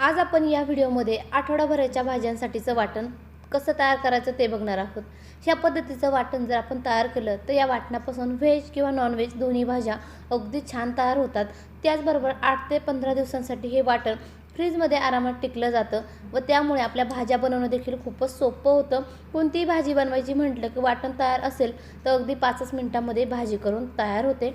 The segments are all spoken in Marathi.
आज आपण या व्हिडिओमध्ये आठवडाभराच्या भाज्यांसाठीचं वाटण कसं तयार करायचं ते बघणार आहोत. ह्या पद्धतीचं वाटण जर आपण तयार केलं तर या वाटणापासून व्हेज किंवा नॉनव्हेज दोन्ही भाज्या अगदी छान तयार होतात. त्याचबरोबर आठ ते पंधरा दिवसांसाठी हे वाटण फ्रीजमध्ये आरामात टिकलं जातं व त्यामुळे आपल्या भाज्या बनवणं देखील खूपच सोपं होतं. कोणतीही भाजी बनवायची म्हटलं की वाटण तयार असेल तर अगदी पाचच मिनटामध्ये भाजी करून तयार होते.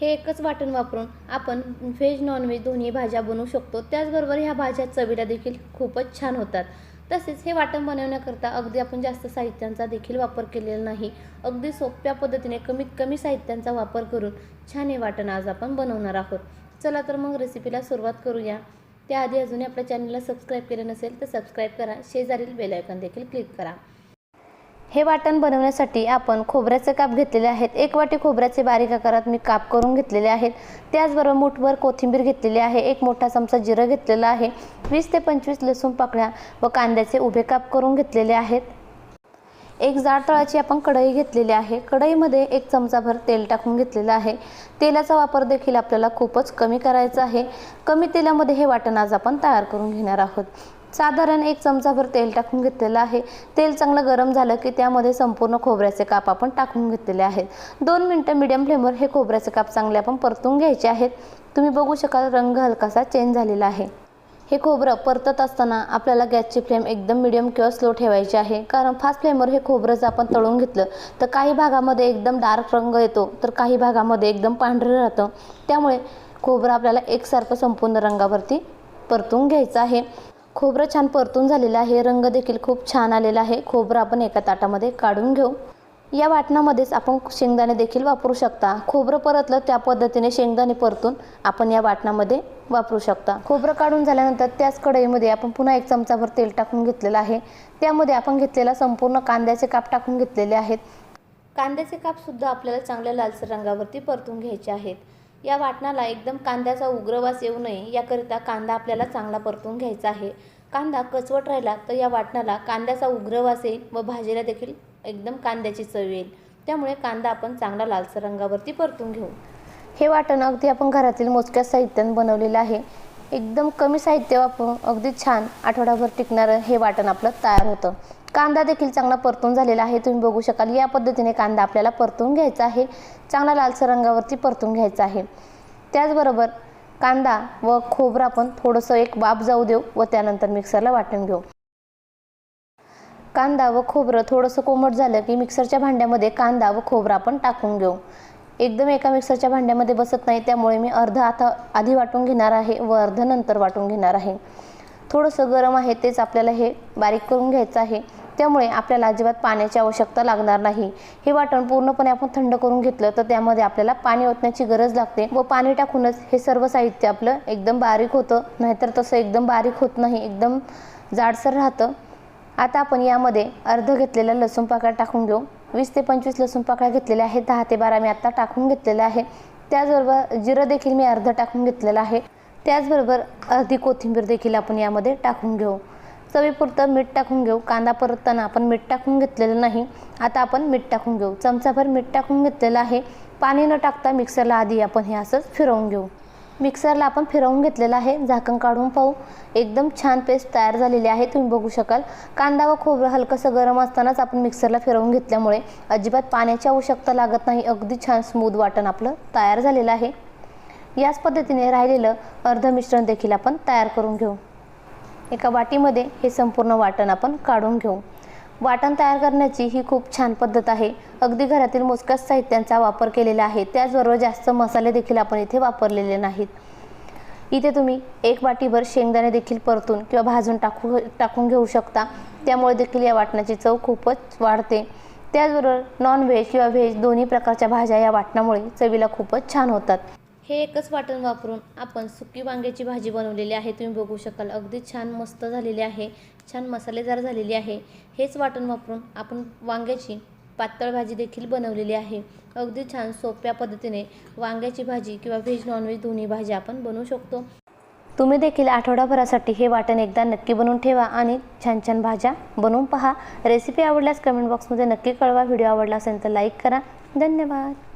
हे एकच वाटण वापरून आपण व्हेज नॉनव्हेज दोन्ही भाज्या बनवू शकतो. त्याचबरोबर ह्या भाज्या चवीला देखील खूपच छान होतात. तसेच हे वाटण बनवण्याकरता अगदी आपण जास्त साहित्यांचा देखील वापर केलेला नाही. अगदी सोप्या पद्धतीने कमीत कमी साहित्यांचा वापर करून छान हे वाटण आज आपण बनवणार आहोत. चला तर मग रेसिपीला सुरुवात करूया. त्याआधी अजूनही आपल्या चॅनलला सबस्क्राईब केलं नसेल तर सबस्क्राईब करा. शेजारील बेलायकन देखील क्लिक करा. हे वाटण बनवण्यासाठी आपण खोबऱ्याचे काप घेतलेले आहेत. एक वाटी खोबऱ्याचे बारीक आकारात मी काप करून घेतलेले आहेत. त्याचबरोबर मुठभर कोथिंबीर घेतलेली आहे. एक मोठा चमचा जिरं घेतलेला आहे. वीस ते पंचवीस लसूण पाकळ्या व कांद्याचे उभे काप करून घेतलेले आहेत. एक जाड तळाची आपण कढई घेतलेली आहे. कढईमध्ये एक चमचाभर तेल टाकून घेतलेलं आहे. तेलाचा वापर देखील आपल्याला खूपच कमी करायचा आहे. कमी तेलामध्ये हे वाटण आज आपण तयार करून घेणार आहोत. साधारण एक चमचाभर तेल टाकून घेतलेलं आहे. तेल चांगलं गरम झालं की त्यामध्ये संपूर्ण खोबऱ्याचे काप आपण टाकून घेतलेले आहेत. दोन मिनटं मिडियम फ्लेमवर हे खोबऱ्याचे काप चांगले आपण परतून घ्यायचे आहेत. तुम्ही बघू शकाल रंग हलकासा चेंज झालेला आहे. हे खोबरं परतत असताना आपल्याला गॅसची फ्लेम एकदम मिडियम किंवा स्लो ठेवायची आहे. कारण फास्ट फ्लेमवर हे खोबरं जर आपण तळून घेतलं तर काही भागामध्ये एकदम डार्क रंग येतो तर काही भागामध्ये एकदम पांढरं राहतं. त्यामुळे खोबरं आपल्याला एकसारखं संपूर्ण रंगावरती परतून घ्यायचं आहे. खोबरं छान परतून झालेलं आहे. रंग देखील खूप छान आलेला आहे. खोबरं आपण एका ताटामध्ये काढून घेऊ. या वाटणामध्येच आपण शेंगदाणे देखील वापरू शकता. खोबरं परतलं त्या पद्धतीने शेंगदाणे परतून आपण या वाटणामध्ये वापरू शकता. खोबरं काढून झाल्यानंतर त्याच कढईमध्ये आपण पुन्हा एक चमचाभर तेल टाकून घेतलेलं आहे. त्यामध्ये आपण घेतलेला संपूर्ण कांद्याचे काप टाकून घेतलेले आहेत. कांद्याचे कापसुद्धा आपल्याला चांगल्या लालसर रंगावरती परतून घ्यायचे आहेत. या वाटणाला एकदम कांद्याचा उग्रवास येऊ नये याकरिता कांदा आपल्याला चांगला परतून घ्यायचा आहे. कांदा कचवट राहिला तर या वाटणाला कांद्याचा उग्रवास येईल व भाजीला देखील एकदम कांद्याची चव येईल. त्यामुळे कांदा आपण चांगला लालसर रंगावरती परतून घेऊ. हे वाटण अगदी आपण घरातील मोजक्या साहित्यानं बनवलेलं आहे. एकदम कमी साहित्य वापरून अगदी छान आठवडाभर टिकणारं हे वाटण आपलं तयार होतं. कांदा देखील चांगला परतून झालेला आहे तुम्ही बघू शकाल. या पद्धतीने कांदा आपल्याला परतून घ्यायचा आहे. चांगला लालसर रंगावरती परतून घ्यायचा आहे. त्याचबरोबर कांदा व खोबरं आपण थोडंसं एक वाफ जाऊ देऊ व त्यानंतर मिक्सरला वाटून घेऊ. कांदा व खोबरं थोडंसं कोमट झालं की मिक्सरच्या भांड्यामध्ये कांदा व खोबरं आपण टाकून घेऊ. एकदम एका मिक्सरच्या भांड्यामध्ये बसत नाही त्यामुळे मी अर्ध आता आधी वाटून घेणार आहे व अर्ध नंतर वाटून घेणार आहे. थोडंसं गरम आहे तेच आपल्याला हे बारीक करून घ्यायचं आहे. त्यामुळे आपल्याला अजिबात पाण्याची आवश्यकता लागणार नाही. हे वाटण पूर्णपणे आपण थंड करून घेतलं तर त्यामध्ये आपल्याला पाणी ओतण्याची गरज लागते व पाणी टाकूनच हे सर्व साहित्य आपलं एकदम बारीक होतं नाहीतर तसं एकदम बारीक होत नाही एकदम जाडसर राहतं. आता आपण यामध्ये अर्ध घेतलेला लसूण पाकळ्या टाकून घेऊ. वीस ते पंचवीस लसूण पाकळ्या घेतलेल्या आहेत दहा ते बारा मी आत्ता टाकून घेतलेल्या आहे. त्याचबरोबर जिरं देखील मी अर्ध टाकून घेतलेलं आहे. त्याचबरोबर अर्धी कोथिंबीर देखील आपण यामध्ये टाकून घेऊ. चवीपुरतं मीठ टाकून घेऊ. कांदा परतताना आपण मीठ टाकून घेतलेलं नाही. आता आपण मीठ टाकून घेऊ. चमचाभर मीठ टाकून घेतलेलं आहे. पाणी न टाकता मिक्सरला आधी आपण हे असंच फिरवून घेऊ. मिक्सरला आपण फिरवून घेतलेलं आहे. झाकण काढून पाहू. एकदम छान पेस्ट तयार झालेली आहे. तुम्ही बघू शकाल. कांदा व खोबरं हलकंसं गरम असतानाच आपण मिक्सरला फिरवून घेतल्यामुळे अजिबात पाण्याची आवश्यकता लागत नाही. अगदी छान स्मूथ वाटण आपलं तयार झालेलं आहे. याच पद्धतीने राहिलेलं अर्ध मिश्रण देखील आपण तयार करून घेऊ. एका वाटीमध्ये हे संपूर्ण वाटण आपण काढून घेऊ. वाटण तयार करण्याची ही खूप छान पद्धत आहे. अगदी घरातील मोजक्याच साहित्यांचा वापर केलेला आहे. त्याचबरोबर जास्त मसाले देखील आपण इथे वापरलेले नाहीत. इथे तुम्ही एक वाटीभर शेंगदाणे देखील परतून किंवा भाजून टाकू टाकून घेऊ शकता. त्यामुळे देखील या वाटणाची चव खूपच वाढते. त्याचबरोबर नॉन व्हेज किंवा व्हेज दोन्ही प्रकारच्या भाज्या या वाटणामुळे चवीला खूपच छान होतात. हे एकच वाटण वापरून आपण सुकी वांग्याची भाजी बनवलेली आहे. तुम्ही बघू शकाल अगदी छान मस्त झालेली आहे. छान मसालेदार झालेली आहे. हेच वाटण वापरून आपण वांग्याची पातळ भाजी देखील बनवलेली आहे. अगदी छान सोप्या पद्धतीने वांग्याची भाजी किंवा व्हेज नॉनव्हेज दोन्ही भाजी आपण बनवू शकतो. तुम्ही देखील आठवडाभरासाठी हे वाटण एकदा नक्की बनवून ठेवा आणि छान छान भाज्या बनवून पहा. रेसिपी आवडल्यास कमेंट बॉक्समध्ये नक्की कळवा. व्हिडिओ आवडला असेल तर लाईक करा. धन्यवाद.